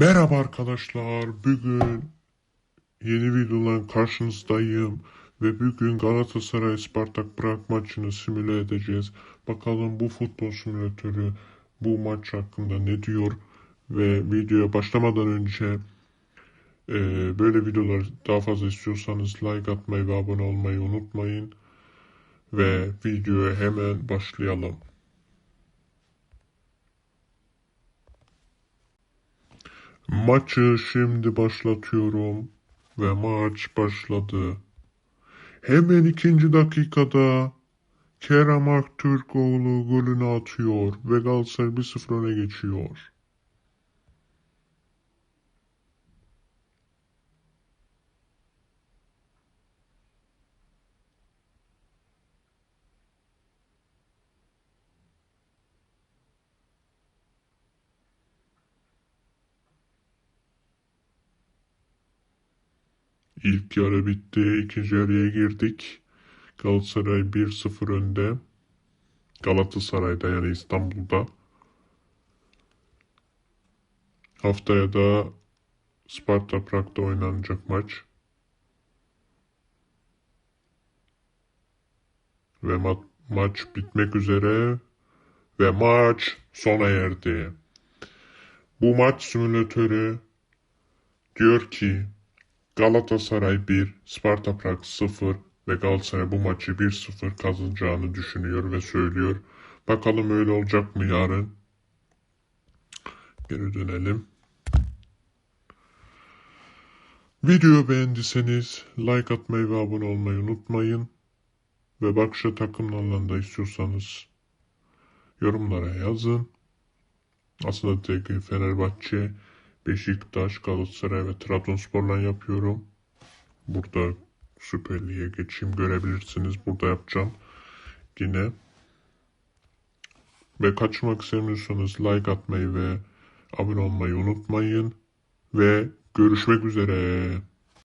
Merhaba arkadaşlar. Bugün yeni videodan karşınızdayım. Ve bugün Galatasaray Spartak Prag maçını simüle edeceğiz. Bakalım bu futbol simülatörü bu maç hakkında ne diyor. Ve videoya başlamadan önce e, böyle videolar daha fazla istiyorsanız like atmayı ve abone olmayı unutmayın. Ve videoya hemen başlayalım. Maçı şimdi başlatıyorum ve maç başladı. Hemen ikinci dakikada Kerem Aktürkoğlu golünü atıyor ve Galatasaray 1-0 öne geçiyor. İlk yarı bitti. ikinci yarıya girdik. Galatasaray 1-0 önde. Galatasaray'da yani İstanbul'da. Haftaya da Sparta Prag'da oynanacak maç. Ve ma- maç bitmek üzere ve maç sona erdi. Bu maç simülatörü diyor ki Galatasaray 1, Sparta Prag 0 ve Galatasaray bu maçı 1-0 kazanacağını düşünüyor ve söylüyor. Bakalım öyle olacak mı yarın? Geri dönelim. Videoyu beğendiyseniz like atmayı ve abone olmayı unutmayın. Ve başka takımlarla da istiyorsanız yorumlara yazın. Aslında tek Fenerbahçe, Beşiktaş, Galatasaray ve Trabzonspor'la yapıyorum. Burada Süper Lig'e geçeyim görebilirsiniz. Burada yapacağım. Yine. Ve kaçırmak istemiyorsanız like atmayı ve abone olmayı unutmayın. Ve görüşmek üzere.